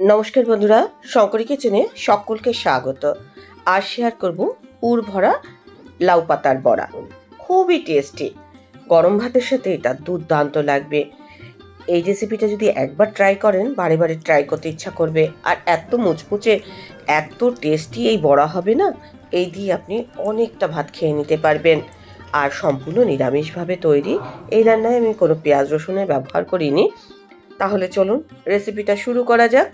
নমস্কার বন্ধুরা, শঙ্করী কিচেনে সকলকে স্বাগত। আর শেয়ার করব পুর ভরা লাউ পাতার বড়া। খুবই টেস্টি গরম ভাতের সাথে এটা দুর্দান্ত লাগবে। এই রেসিপিটা যদি একবার ট্রাই করেন, বারে বারে ট্রাই করতে ইচ্ছা করবে। আর এত মুচমুচে, এত টেস্টি এই বড়া হবে না, এই দিয়ে আপনি অনেকটা ভাত খেয়ে নিতে পারবেন। আর সম্পূর্ণ নিরামিষভাবে তৈরি। এই রান্নায় আমি কোনো পেঁয়াজ রসুনের ব্যবহার করিনি। তাহলে চলুন রেসিপিটা শুরু করা যাক।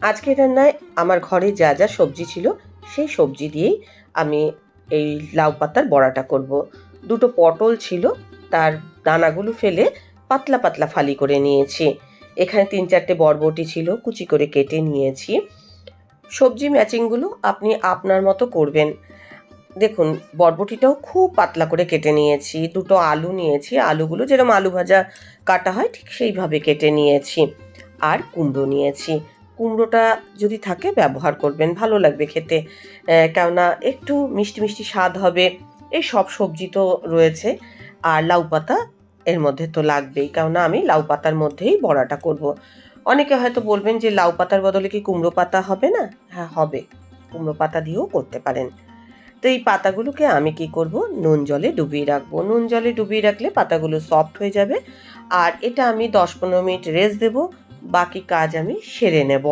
আজকে রান্নায় আমার ঘরে যা যা সবজি ছিল, সেই সবজি দিয়েই আমি এই লাউ পাতার বড়াটা করব। দুটো পটল ছিল, তার দানাগুলো ফেলে পাতলা পাতলা ফালি করে নিয়েছি। এখানে তিন চারটে বরবটি ছিল, কুচি করে কেটে নিয়েছি। সবজি ম্যাচিংগুলো আপনি আপনার মতো করবেন। দেখুন, বরবটিটাও খুব পাতলা করে কেটে নিয়েছি, দুটো আলু নিয়েছি, আলুগুলো যেরকম আলু ভাজা কাটা হয়, ঠিক সেইভাবে কেটে নিয়েছি। আর কুমড়ো নিয়েছি। কুমড়োটা যদি থাকে ব্যবহার করবেন, ভালো লাগবে খেতে। কেননা একটু মিষ্টি মিষ্টি স্বাদ হবে। এই সব সবজি তো রয়েছে। আর লাউ পাতা এর মধ্যে তো লাগবেই, কেননা আমি লাউ পাতার মধ্যেই বড়াটা করব। অনেকে হয়তো বলবেন যে লাউ পাতার বদলে কি কুমড়ো পাতা হবে না? হ্যাঁ হবে। কুমড়ো পাতা দিয়েও করতে পারেন। তো এই পাতাগুলোকে আমি কি করব? নুন জলে ডুবিয়ে রাখব। নুন জলে ডুবিয়ে রাখলে পাতাগুলো সফট হয়ে যাবে। আর এটা আমি দশ পনেরো মিনিট রেস্ট দেবো। বাকি কাজ আমি সেরে নেব।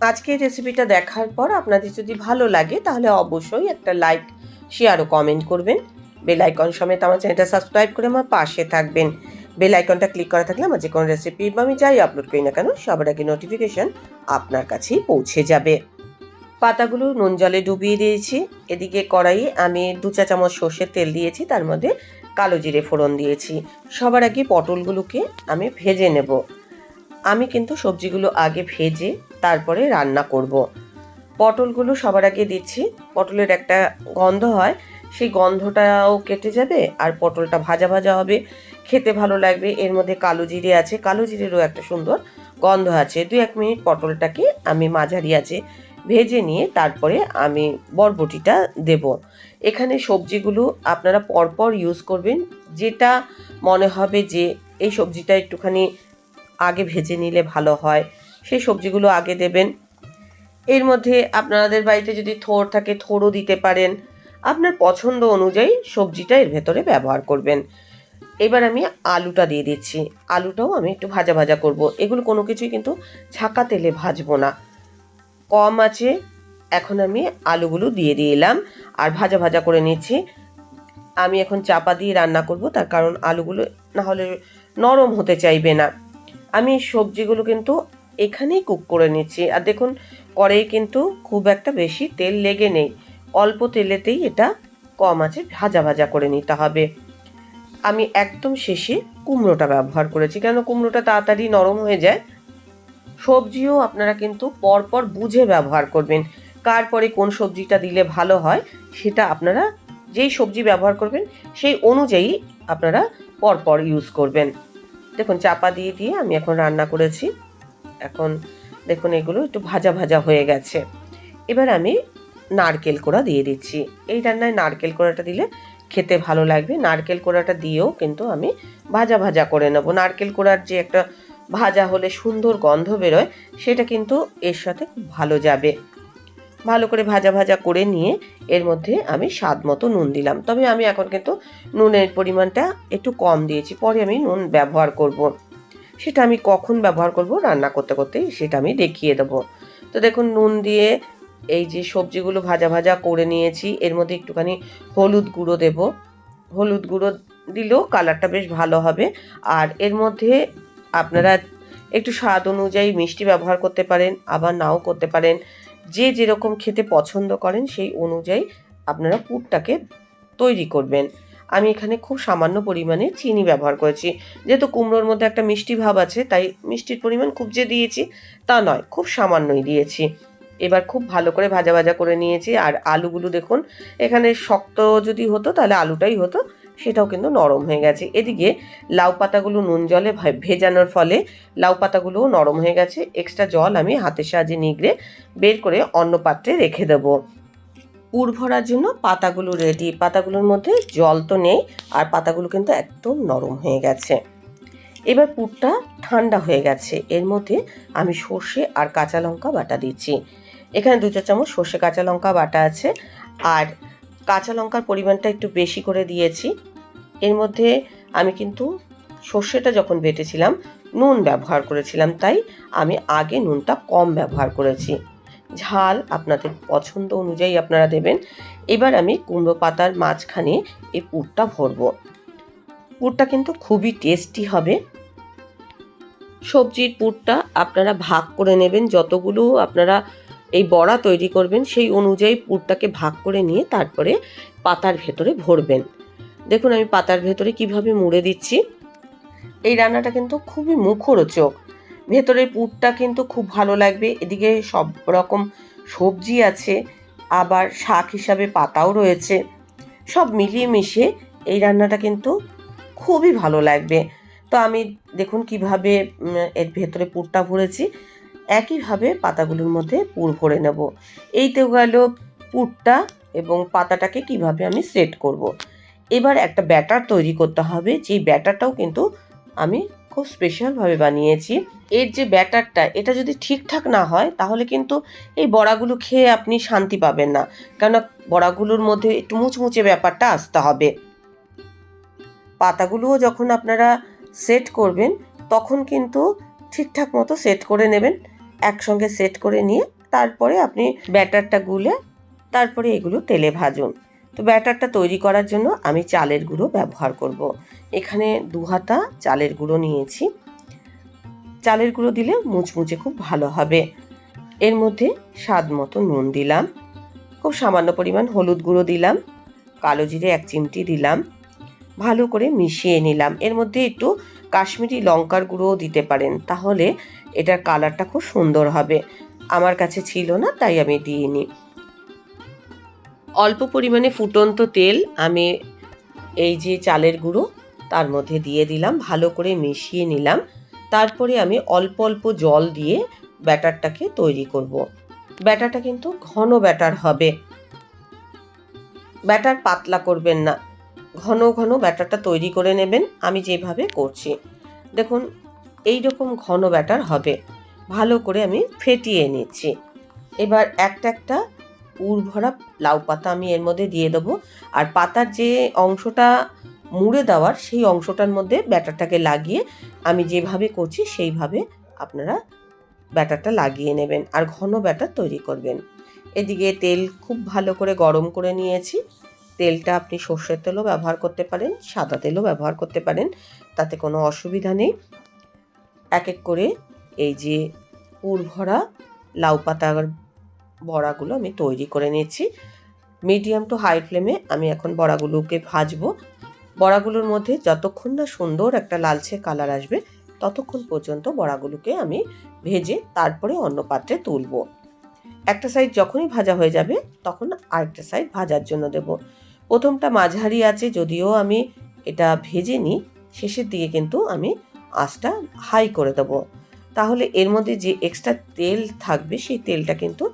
আজকে রেসিপিটা দেখার পর আপনাদের যদি ভালো লাগে, তাহলে অবশ্যই একটা লাইক শেয়ার ও কমেন্ট করবেন। বেল আইকন সমেত আমার চ্যানেলটা সাবস্ক্রাইব করে আমার পাশে থাকবেন। বেল আইকনটা ক্লিক করা থাকলে আমার যে কোনো রেসিপি বা আমি যাই আপলোড করি না কেন, সবার আগে নোটিফিকেশন আপনার কাছেই পৌঁছে যাবে। পাতাগুলো নুন জলে ডুবিয়ে দিয়েছি। এদিকে কড়াইয়ে আমি দু চা চামচ সর্ষের তেল দিয়েছি, তার মধ্যে কালো জিরে ফোড়ন দিয়েছি। সবার আগে পটলগুলোকে আমি ভেজে নেব। আমি কিন্তু সবজিগুলো আগে ভেজে তারপরে রান্না করব। পটলগুলো সবার আগে দিচ্ছি। পটলের একটা গন্ধ হয়, সেই গন্ধটাও কেটে যাবে আর পটলটা ভাজা ভাজা হবে। খেতে ভালো লাগবে। এর মধ্যে কালো জিরে আছে। কালো জিরেরও একটা সুন্দর গন্ধ আছে। দু এক মিনিট পটলটাকে আমি মাঝারি আছে ভেজে নিয়ে তারপরে আমি বরবটিটা দেব। এখানে সবজিগুলো আপনারা পরপর ইউজ করবেন। যেটা মনে হবে যে এই সবজিটা একটুখানি আগে ভেজে নিলে ভালো হয়। সেই সবজিগুলো আগে দেবেন। এর মধ্যে আপনাদের বাড়িতে যদি থোর থাকে, থোরও দিতে পারেন। আপনার পছন্দ অনুযায়ী সবজিটা এর ভেতরে ব্যবহার করবেন। এবার আমি আলুটা দিয়ে দিচ্ছি। আলুটাও আমি একটু ভাজা ভাজা করব। এগুলো কোনো কিছুই কিন্তু ছাকা তেলে ভাজবো না। কম আছে, এখন আমি আলুগুলো দিয়ে দিলাম আর ভাজা ভাজা করে নিচ্ছি। আমি এখন চাপা দিয়ে রান্না করব, তার কারণ আলুগুলো না হলে নরম হতে চাইবে না। আমি সবজিগুলো কিন্তু এখানেই কুক করে নিচ্ছি। আর দেখুন কড়াই কিন্তু খুব একটা বেশি তেল লেগে নেই। অল্প তেলেতেই এটা কম আছে, ভাজা ভাজা করে নিতে হবে। আমি একদম শেষে কুমড়োটা ব্যবহার করেছি, কেন কুমড়োটা তাড়াতাড়ি নরম হয়ে যায়? সবজিও আপনারা কিন্তু পরপর বুঝে ব্যবহার করবেন, কার পরে কোন সবজিটা দিলে ভালো হয় সেটা আপনারা যেই সবজি ব্যবহার করবেন সেই অনুযায়ী আপনারা পরপর ইউজ করবেন। দেখুন, চাপা দিয়ে দিয়ে আমি এখন রান্না করেছি। এখন দেখুন, এগুলো একটু ভাজা ভাজা হয়ে গেছে। এবার আমি নারকেল কোড়া দিয়ে দিচ্ছি। এই রান্নায় নারকেল কোড়াটা দিলে খেতে ভালো লাগবে। নারকেল কোড়াটা দিয়েও কিন্তু আমি ভাজা ভাজা করে নেব। নারকেল কোড়ার যে একটা ভাজা হলে সুন্দর গন্ধ বেরোয়, সেটা কিন্তু এর সাথে ভালো যাবে। ভালো করে ভাজা ভাজা করে নিয়ে এর মধ্যে আমি স্বাদ মতো নুন দিলাম। তবে আমি এখন কিন্তু নুনের পরিমাণটা একটু কম দিয়েছি। পরে আমি নুন ব্যবহার করব। সেটা আমি কখন ব্যবহার করব, রান্না করতে করতেই সেটা আমি দেখিয়ে দেবো। তো দেখুন, নুন দিয়ে এই যে সবজিগুলো ভাজা ভাজা করে নিয়েছি, এর মধ্যে একটুখানি হলুদ গুঁড়ো দেব। হলুদ গুঁড়ো দিলেও কালারটা বেশ ভালো হবে। আর এর মধ্যে আপনারা একটু স্বাদ অনুযায়ী মিষ্টি ব্যবহার করতে পারেন, আবার নাও করতে পারেন। যে যেরকম খেতে পছন্দ করেন সেই অনুযায়ী আপনারা পুরটাকে তৈরি করবেন। আমি এখানে খুব সামান্য পরিমাণে চিনি ব্যবহার করেছি। যেহেতু কুমড়োর মধ্যে একটা মিষ্টি ভাব আছে, তাই মিষ্টির পরিমাণ খুব যে দিয়েছি তা নয়, খুব সামান্যই দিয়েছি। এবার খুব ভালো করে ভাজা ভাজা করে নিয়েছি। আর আলুগুলো দেখুন, এখানে শক্ত যদি হতো তাহলে আলুটাই হতো। সেটাও কিন্তু নরম হয়ে গেছে। এদিকে লাউ পাতাগুলো নুন জলে ভেজানোর ফলে লাউ পাতাগুলোও নরম হয়ে গেছে। এক্সট্রা জল আমি হাতের সাহায্যে নিগড়ে বের করে অন্য পাত্রে রেখে দেবো। পুর ভরার জন্য পাতাগুলো রেডি পাতাগুলোর মধ্যে জল তো নেই আর পাতাগুলো কিন্তু একদম নরম হয়ে গেছে। এবার পুরটা ঠান্ডা হয়ে গেছে। এর মধ্যে আমি সর্ষে আর কাঁচা লঙ্কা বাটা দিচ্ছি। এখানে দু চা চামচ সর্ষে কাঁচা লঙ্কা বাটা আছে। আর কাঁচা লঙ্কার পরিমাণটা একটু বেশি করে দিয়েছি। এর মধ্যে আমি কিন্তু সর্ষেটা যখন বেটেছিলাম, নুন ব্যবহার করেছিলাম, তাই আমি আগে নুনটা কম ব্যবহার করেছি। ঝাল আপনাদের পছন্দ অনুযায়ী আপনারা দেবেন। এবার আমি কুমড়ো পাতার মাঝখানে এই পুরটা ভরবো। পুরটা কিন্তু খুবই টেস্টি হবে। সবজির পুরটা আপনারা ভাগ করে নেবেন, যতগুলো আপনারা এই বড়া তৈরি করবেন, সেই অনুযায়ী পুরটাকে ভাগ করে নিয়ে তারপরে পাতার ভেতরে ভরবেন। দেখুন আমি পাতার ভেতরে কীভাবে মুড়ে দিচ্ছি। এই রান্নাটা কিন্তু খুবই মুখরোচক। ভেতরের পুরটা কিন্তু খুব ভালো লাগবে, এদিকে সব রকম সবজি আছে, আবার শাক হিসাবে পাতাও রয়েছে। সব মিলিয়ে মিশিয়ে এই রান্নাটা কিন্তু খুবই ভালো লাগবে। তো আমি দেখুন কীভাবে এর ভেতরে পুরটা ভরেছি। একইভাবে পাতাগুলোর মধ্যে পুর ভরে নেব। এই তো গেল পুরটা এবং পাতাটাকে কীভাবে আমি সেট করব। এবার একটা ব্যাটার তৈরি করতে হবে, যেই ব্যাটারটাও কিন্তু আমি খুব স্পেশালভাবে বানিয়েছি। এর যে ব্যাটারটা, এটা যদি ঠিকঠাক না হয়, তাহলে কিন্তু এই বড়াগুলো খেয়ে আপনি শান্তি পাবেন না। কেননা বড়াগুলোর মধ্যে একটু মুচমুচে ব্যাপারটা আসতে হবে। পাতাগুলোও যখন আপনারা সেট করবেন, তখন কিন্তু ঠিকঠাক মতো সেট করে নেবেন। একসঙ্গে সেট করে নিয়ে তারপরে আপনি ব্যাটারটা গুলে তারপরে এগুলো তেলে ভাজুন। তো ব্যাটারটা তৈরি করার জন্য আমি চালের গুঁড়ো ব্যবহার করব। এখানে দু হাতা চালের গুঁড়ো নিয়েছি। চালের গুঁড়ো দিলে মুচমুচে খুব ভালো হবে। এর মধ্যে স্বাদ মতো নুন দিলাম। খুব সামান্য পরিমাণ হলুদ গুঁড়ো দিলাম। কালো জিরে এক চিমটি দিলাম। ভালো করে মিশিয়ে নিলাম। এর মধ্যে একটু কাশ্মীরি লঙ্কার গুঁড়োও দিতে পারেন। তাহলে এটার কালারটা খুব সুন্দর হবে। আমার কাছে ছিল না, তাই আমি দিইনি। অল্প পরিমাণে ফুটন্ত তেল আমি এই যে চালের গুঁড়ো, তার মধ্যে দিয়ে দিলাম, ভালো করে মিশিয়ে নিলাম। তারপরে আমি অল্প অল্প জল দিয়ে ব্যাটারটাকে তৈরি করব। ব্যাটারটা কিন্তু ঘন ব্যাটার হবে। ব্যাটার পাতলা করবেন না। ঘন ঘন ব্যাটারটা তৈরি করে নেবেন, আমি যেভাবে করছি। দেখুন এই রকম ঘন ব্যাটার হবে। ভালো করে আমি ফেটিয়ে নিচ্ছি। এবার একটা একটা উর ভরা লাউ পাতা আমি এর মধ্যে দিয়ে দেবো। আর পাতার যে অংশটা মুড়ে দেওয়ার সেই অংশটার মধ্যে ব্যাটারটাকে লাগিয়ে আমি যেভাবে করছি সেইভাবে আপনারা ব্যাটারটা লাগিয়ে নেবেন আর ঘন ব্যাটার তৈরি করবেন। এদিকে তেল খুব ভালো করে গরম করে নিয়েছি। তেলটা আপনি সর্ষের তেলও ব্যবহার করতে পারেন, সাদা তেলও ব্যবহার করতে পারেন, তাতে কোনো অসুবিধা নেই। এক এক করে এই যে পুর ভরা লাউ পাতার বড়াগুলো আমি তৈরি করে নিয়েছি। মিডিয়াম টু হাই ফ্লেমে আমি এখন বড়াগুলোকে ভাজবো। বড়াগুলোর মধ্যে যতক্ষণ না সুন্দর একটা লালচে কালার আসবে, ততক্ষণ পর্যন্ত বড়াগুলোকে আমি ভেজে তারপরে অন্য পাত্রে তুলবো। একটা সাইড যখনই ভাজা হয়ে যাবে, তখন আরেকটা সাইড ভাজার জন্য দেব। প্রথমটা মাঝারি আছে, যদিও আমি এটা ভেজে নিই, শেষের দিকে কিন্তু আমি আঁচটা হাই করে দেবো। তাহলে এর মধ্যে যে এক্সট্রা তেল থাকবে, সেই তেলটা কিন্তু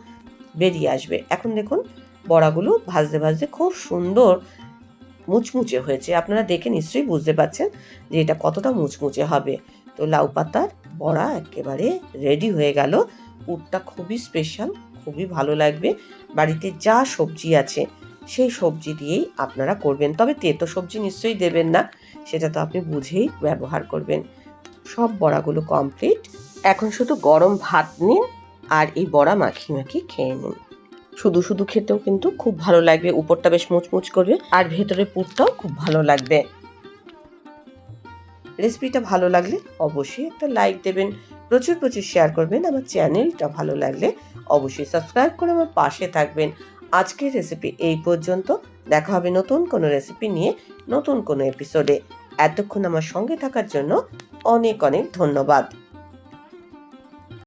বেরিয়ে আসবে। এখন দেখুন, বড়াগুলো ভাজতে ভাজতে খুব সুন্দর মুচমুচে হয়েছে। আপনারা দেখে নিশ্চয়ই বুঝতে পারছেন যে এটা কতটা মুচমুচে হবে। তো লাউ পাতার বড়া একেবারে রেডি হয়ে গেল। পুরটা খুবই স্পেশাল খুবই ভালো লাগবে। বাড়িতে যা সবজি আছে, সেই সবজি দিয়েই আপনারা করবেন। তবে তেতো সবজি নিশ্চয়ই দেবেন না। সেটা তো আপনি বুঝেই ব্যবহার করবেন। সব বড়াগুলো কমপ্লিট এখন শুধু গরম ভাত নিন আর এই বড়া মাখি মাখি খেয়ে নিন। শুধু শুধু খেতেও কিন্তু খুব ভালো লাগবে, উপরটা বেশ মুচমুচ করবে আর ভেতরের পুরটাও খুব ভালো লাগবে। রেসিপিটা ভালো লাগলে অবশ্যই একটা লাইক দেবেন, প্রচুর প্রচুর শেয়ার করবেন, আমার চ্যানেলটা ভালো লাগলে অবশ্যই সাবস্ক্রাইব করে আমার পাশে থাকবেন। আজকের রেসিপি এই পর্যন্ত। দেখা হবে নতুন কোনো রেসিপি নিয়ে। নতুন কোনো এপিসোডে এতক্ষণ আমার সঙ্গে থাকার জন্য অনেক অনেক ধন্যবাদ।